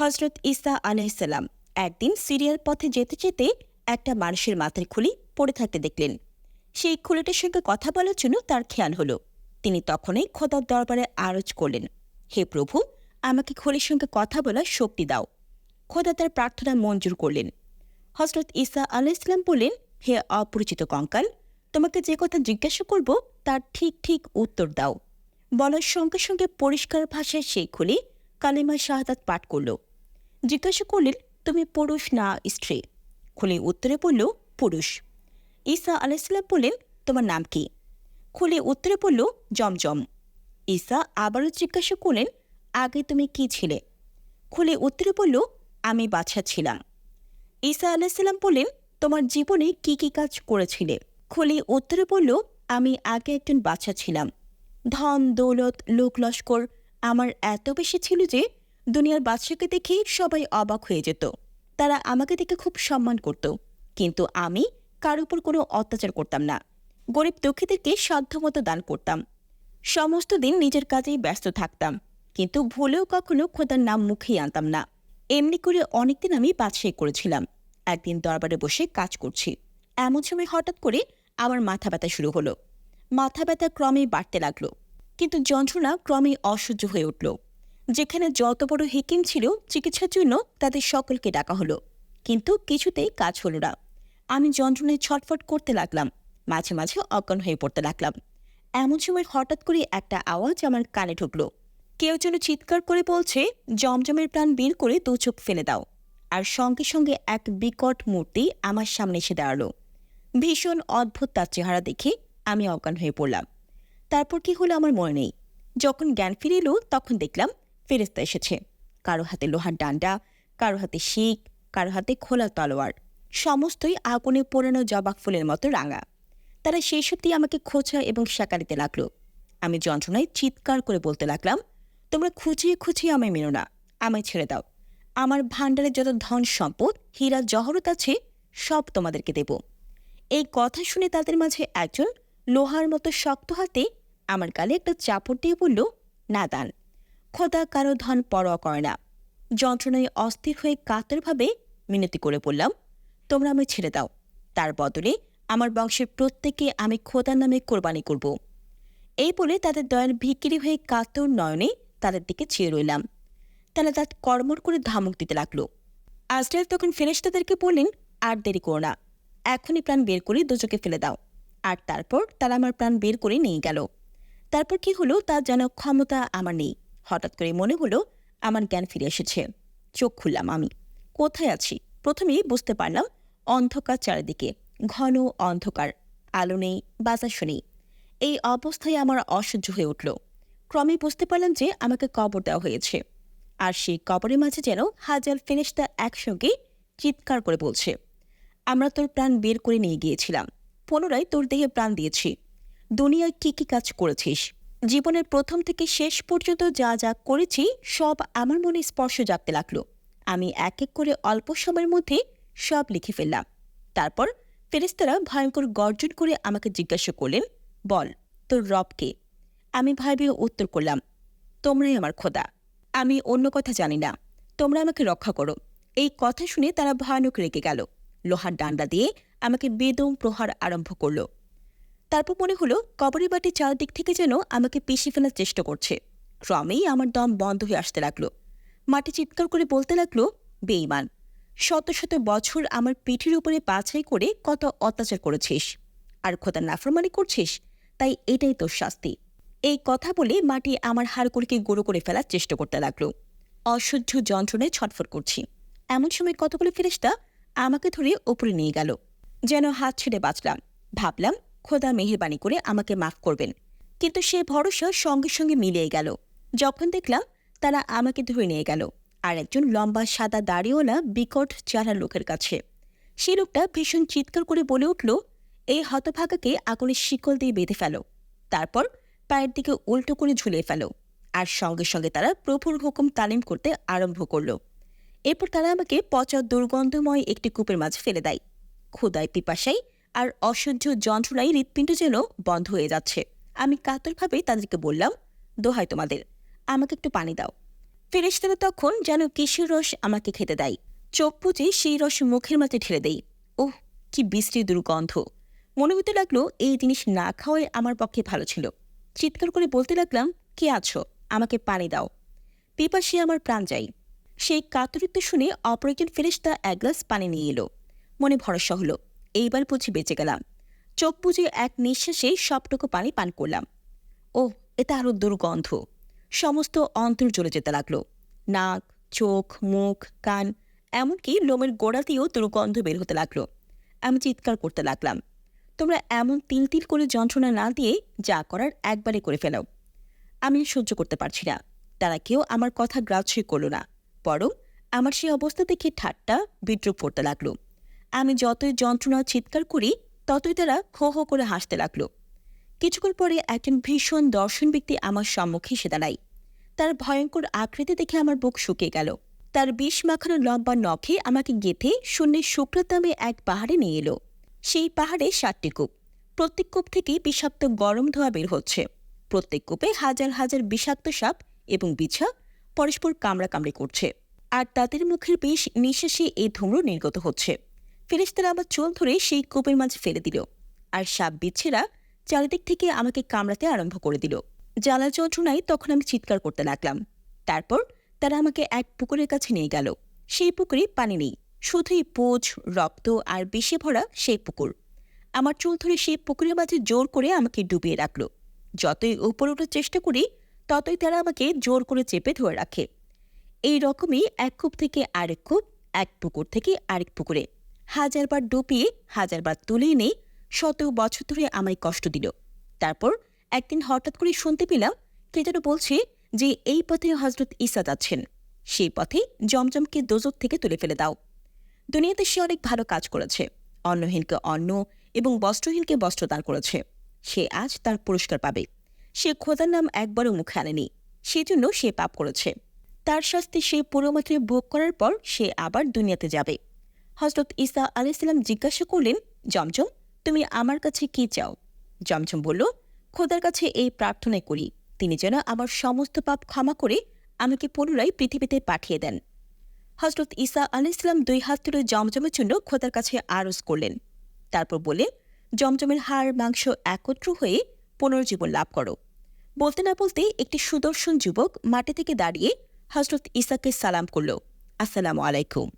হজরত ইসা আলাইসাল্লাম একদিন সিরিয়ার পথে যেতে যেতে একটা মানুষের মাথার খুলি পড়ে থাকতে দেখলেন। সেই খুলিটির সঙ্গে কথা বলার জন্য তার খেয়াল হলো। তিনি তখনই খোদার দরবারে আরজ করলেন, হে প্রভু, আমাকে খুলির সঙ্গে কথা বলার শক্তি দাও। খোদা তার প্রার্থনা মঞ্জুর করলেন। হজরত ইসা আলাইসলাম বললেন, হে অপরিচিত কঙ্কাল, তোমাকে যে কথা জিজ্ঞাসা করব তার ঠিক ঠিক উত্তর দাও। বলার সঙ্গে সঙ্গে পরিষ্কার ভাষায় সেই খুলি কালিমা শাহাদাত পাঠ করল। জিজ্ঞাসা করলেন, তুমি পুরুষ না স্ত্রী? খুলি উত্তরে বলল, পুরুষ। ঈসা আলাইসাল্লাম বললেন, তোমার নাম কি? খুলে উত্তরে বলল, জমজম। ঈসা আবারও জিজ্ঞাসা করলেন, আগে তুমি কি ছিলে? খুলে উত্তরে বলল, আমি বাচ্চা ছিলাম। ঈসা আলাইসাল্লাম বললেন, তোমার জীবনে কি কি কাজ করেছিলে? খুলি উত্তরে বলল, আমি আগে একজন বাচ্চা ছিলাম। ধন, দৌলত লোক লস্কর আমার এত বেশি ছিল যে দুনিয়ার বাচ্চাকে দেখে সবাই অবাক হয়ে যেত। তারা আমাকে দেখে খুব সম্মান করত। কিন্তু আমি কার উপর কোনো অত্যাচার করতাম না। গরিব দুঃখীদেরকে সাধ্যমতো দান করতাম। সমস্ত দিন নিজের কাজেই ব্যস্ত থাকতাম। কিন্তু ভুলেও কখনো খোদার নাম মুখেই আনতাম না। এমনি করে অনেকদিন আমি বাদশাহী করেছিলাম। একদিন দরবারে বসে কাজ করছি। এমন সময় হঠাৎ করে আমার মাথা ব্যথা শুরু হলো। মাথা ব্যথা ক্রমেই বাড়তে লাগল। কিন্তু যন্ত্রণা ক্রমেই অসহ্য হয়ে উঠল। যেখানে যত বড় হেকিম ছিল, চিকিৎসার জন্য তাদের সকলকে ডাকা হলো। কিন্তু কিছুতেই কাজ হলো না। আমি যন্ত্রণায় ছটফট করতে লাগলাম। মাঝে মাঝে অজ্ঞান হয়ে পড়তে লাগলাম। এমন সময় হঠাৎ করে একটা আওয়াজ আমার কানে ঢুকলো। কেউ যেন চিৎকার করে বলছে, জমজমের প্রাণ বের করে দু চোখ ফেলে দাও। আর সঙ্গে সঙ্গে এক বিকট মূর্তি আমার সামনে এসে দাঁড়াল। ভীষণ অদ্ভুত তার চেহারা দেখে আমি অজ্ঞান হয়ে পড়লাম। তারপর কি হলো আমার মনে নেই। যখন জ্ঞান ফিরে এলো তখন দেখলাম ফেরেস্তা এসেছে। কারও হাতে লোহার ডান্ডা, কারও হাতে শিক কারও হাতে খোলা তলোয়ার। সমস্তই আগুনে পোড়ানো জবাক ফুলের মতো রাঙা। তারা সেই সত্যি আমাকে খোঁচা এবং শাকারিতে লাগল। আমি যন্ত্রণায় চিৎকার করে বলতে লাগলাম, তোমরা খুঁচিয়ে খুঁচিয়ে আমায় মেনো না, আমায় ছেড়ে দাও। আমার ভাণ্ডারে যত ধন সম্পদ, হীরা, জহরত আছে, সব তোমাদেরকে দেব। এই কথা শুনে তাদের মাঝে একজন লোহার মতো শক্ত হাতে আমার গালে একটা চাপড় দিয়ে বলল না দান খোদা কারও ধন পরোয়া করে না। যন্ত্রণায় অস্থির হয়ে কাতরভাবে মিনতি করে বললাম, তোমরা আমায় ছেড়ে দাও। তার বদলে আমার বংশের প্রত্যেকে আমি খোদার নামে কোরবানি করব। এই বলে তাদের দয়াল ভিকিরি হয়ে কাতর নয়নে তাদের দিকে চেয়ে রইলাম। তারা তার কর্মর করে ধামক দিতে লাগল। আজরাইল তখন ফেরেশতাদেরকে বললেন, আর দেরি করো না। এখনই প্রাণ বের করে দুচোকে ফেলে দাও। আর তারপর তারা আমার প্রাণ বের করে নিয়ে গেল। তারপর কি হলো তার যেন ক্ষমতা আমার নেই। হঠাৎ করে মনে হলো আমার জ্ঞান ফিরে এসেছে। চোখ খুললাম আমি। কোথায় আছি? প্রথমেই বুঝতে পারলাম অন্ধকার চারিদিকে। ঘন অন্ধকার। আলো নেই, বাতাস নেই। এই অবস্থায় আমার অসহ্য হয়ে উঠল। ক্রমে বুঝতে পারলাম যে আমাকে কবর দেওয়া হয়েছে। আর সেই কবরের মাঝে যেন হাজার ফেরেস্তা একসঙ্গে চিৎকার করে বলছে, আমরা তোর প্রাণ বের করে নিয়ে গিয়েছিলাম। পুনরায় তোর দেহে প্রাণ দিয়েছি। দুনিয়ায় কি কি কাজ করেছিস? জীবনের প্রথম থেকে শেষ পর্যন্ত যা যা করেছি, সব আমার মনে স্পর্শ জাগতে লাগল। আমি এক এক করে অল্প সময়ের মধ্যে সব লিখে ফেললাম। তারপর ফেরেস্তারা ভয়ঙ্কর গর্জন করে আমাকে জিজ্ঞাসা করলেন, বল, তোর রবকে আমি ভয়ে উত্তর করলাম, তোমরাই আমার খোদা। আমি অন্য কথা জানি না। তোমরা আমাকে রক্ষা করো। এই কথা শুনে তারা ভয়ানক রেগে গেল। লোহার ডান্ডা দিয়ে আমাকে বেদম প্রহার আরম্ভ করল। তারপর মনে হলো কবরের বাটি চারদিক থেকে যেন আমাকে পিষে ফেলার চেষ্টা করছে। ক্রমেই আমার দম বন্ধ হয়ে আসতে লাগল। মাটি চিৎকার করে বলতে লাগল বেইমান শত শত বছর আমার পিঠের উপরে বাছাই করে কত অত্যাচার করেছিস। আর খোদা নাফরমানি করছিস, তাই এটাই তোর শাস্তি। এই কথা বলে মাটি আমার হাড়কুড়িকে গুঁড়ো করে ফেলার চেষ্টা করতে লাগল। অসহ্য যন্ত্রণায় ছটফট করছি। এমন সময় কতগুলো ফেরেস্তা আমাকে ধরে ওপরে নিয়ে গেল। যেন হাত ছেড়ে বাঁচলাম। ভাবলাম খোদা মেহেরবানি করে আমাকে মাফ করবেন। কিন্তু সে ভরসা সঙ্গে সঙ্গে মিলিয়ে গেল। যখন দেখলাম তারা আমাকে ধরে নিয়ে গেল আর একজন লম্বা সাদা দাড়িওয়ালা বিকট চেহারার লোকের কাছে। সে লোকটা ভীষণ চিৎকার করে বলে উঠল, এই হতভাগাকে আগুনের শিকল দিয়ে বেঁধে ফেলো। তারপর পায়ের দিকে উল্টো করে ঝুলিয়ে ফেলো আর সঙ্গে সঙ্গে তারা প্রভুর হুকুম তালিম করতে আরম্ভ করল। এরপর তারা আমাকে পচা দুর্গন্ধময় একটি কূপের মাঝে ফেলে দেয়। ক্ষুদায় পিপাসাই আর অসহ্য যন্ত্রণায় হৃৎপিণ্ড যেন বন্ধ হয়ে যাচ্ছে। আমি কাতরভাবে তাদেরকে বললাম, দোহাই তোমাদের, আমাকে একটু পানি দাও। ফেরেশতারা তখন যেন কিশোর রস আমাকে খেতে দেয়, চোখ পুজে সেই রস মুখের মাঝে ঢেলে দেই ওহ, কি বিশ্রী দুর্গন্ধ। মনে হতে লাগল এই জিনিস না খাওয়াই আমার পক্ষে ভালো ছিল। চিৎকার করে বলতে লাগলাম, কে আছো? আমাকে পানি দাও। পিপাসে আমার প্রাণ যাই সেই কাতরিত্ব শুনে অপর একজন ফেরেশতা এক গ্লাস পানি নিয়ে এলো। মনে ভরসা হলো। এইবার বুঝি বেঁচে গেলাম। চোখ বুঝে এক নিঃশ্বাসে সবটুকু পানি পান করলাম। ও এটা আরও দুর্গন্ধ। সমস্ত অন্তর জ্বলে যেতে লাগল। নাক, চোখ, মুখ, কান, এমনকি লোমের গোড়াতেও দুর্গন্ধ বের হতে লাগল। আমি চিৎকার করতে লাগলাম। তোমরা এমন তিল তিল করে যন্ত্রণা না দিয়ে যা করার একবারে করে ফেলাও আমি সহ্য করতে পারছি না। তারা কেউ আমার কথা গ্রাহ্যই করল না। বরং আমার সেই অবস্থা দেখে ঠাট্টা বিদ্রুপ পড়তে লাগল। আমি যতই যন্ত্রণা চিৎকার করি, ততই তারা হো হো করে হাসতে লাগল। কিছুক্ষণ পরে একজন ভীষণ দর্শন ব্যক্তি আমার সম্মুখে এসে দাঁড়ায়। তার ভয়ঙ্কর আকৃতি দেখে আমার বুক শুকিয়ে গেল। তার বিষ মাখানো লম্বা নখে আমাকে গেঁথে শূন্যের শুক্রতামে এক পাহাড়ে নিয়ে এলো। সেই পাহাড়ে সাতটি কূপ। প্রত্যেক কূপ থেকে বিষাক্ত গরম ধোয়া বের হচ্ছে। প্রত্যেক কূপে হাজার হাজার বিষাক্ত সাপ এবং বিছা পরস্পর কামড়াকামড়ি করছে। আর তাদের মুখের বিষ নিঃশ্বাসে এই ধুম্র নির্গত হচ্ছে। ফেরেশতারা আমার চোল ধরে সেই কূপের মাঝে ফেলে দিল। আর সাপ বিচ্ছেরা চারিদিক থেকে আমাকে কামড়াতে আরম্ভ করে দিল। জ্বালা যন্ত্রণায় তখন আমি চিৎকার করতে লাগলাম। তারপর তারা আমাকে এক পুকুরের কাছে নিয়ে গেল। সেই পুকুরে পানি নেই। শুধুই পোজ, রক্ত আর বিষে ভরা সেই পুকুর। আমার চুল ধরে সেই পুকুরের মাঝে জোর করে আমাকে ডুবিয়ে রাখল। যতই উপরে ওঠার চেষ্টা করি, ততই তারা আমাকে জোর করে চেপে ধরে রাখে। এই রকমই এক কূপ থেকে আরেক কূপ, এক পুকুর থেকে আরেক পুকুরে। হাজারবার ডুবিয়ে হাজারবার তুলে এনে শত বছর ধরে আমায় কষ্ট দিল। তারপর একদিন হঠাৎ করে শুনতে পেলাম কে যেন বলছে যে, এই পথে হজরত ঈসা যাচ্ছেন। সেই পথে জমজমকে দোজক থেকে তুলে ফেলে দাও। দুনিয়াতে সে অনেক ভালো কাজ করেছে। অন্নহীনকে অন্ন এবং বস্ত্রহীনকে বস্ত্র দান করেছে। সে আজ তার পুরস্কার পাবে। সে খোদার নাম একবারও মুখে আনেনি। সেজন্য সে পাপ করেছে। তার শাস্তি সে পুরোমাত্রে ভোগ করার পর সে আবার দুনিয়াতে যাবে। হজরত ঈসা আলাইসাল্লাম জিজ্ঞাসা করলেন, জমজম, তুমি আমার কাছে কি চাও? জমজম বলল, খোদার কাছে এই প্রার্থনাই করি, তিনি যেন আমার সমস্ত পাপ ক্ষমা করে আমাকে পুনরায় পৃথিবীতে পাঠিয়ে দেন। হজরত ঈসা আলাইসাল্লাম দুই হাত তুলে জমজমের জন্য খোদার কাছে আরজ করলেন। তারপর বলে জমজমের হাড়, মাংস একত্র হয়ে পুনর্জীবন লাভ করো। বলতে না বলতে একটি সুদর্শন যুবক মাটি থেকে দাঁড়িয়ে হজরত ঈসাকে সালাম করল, আসসালামু আলাইকুম।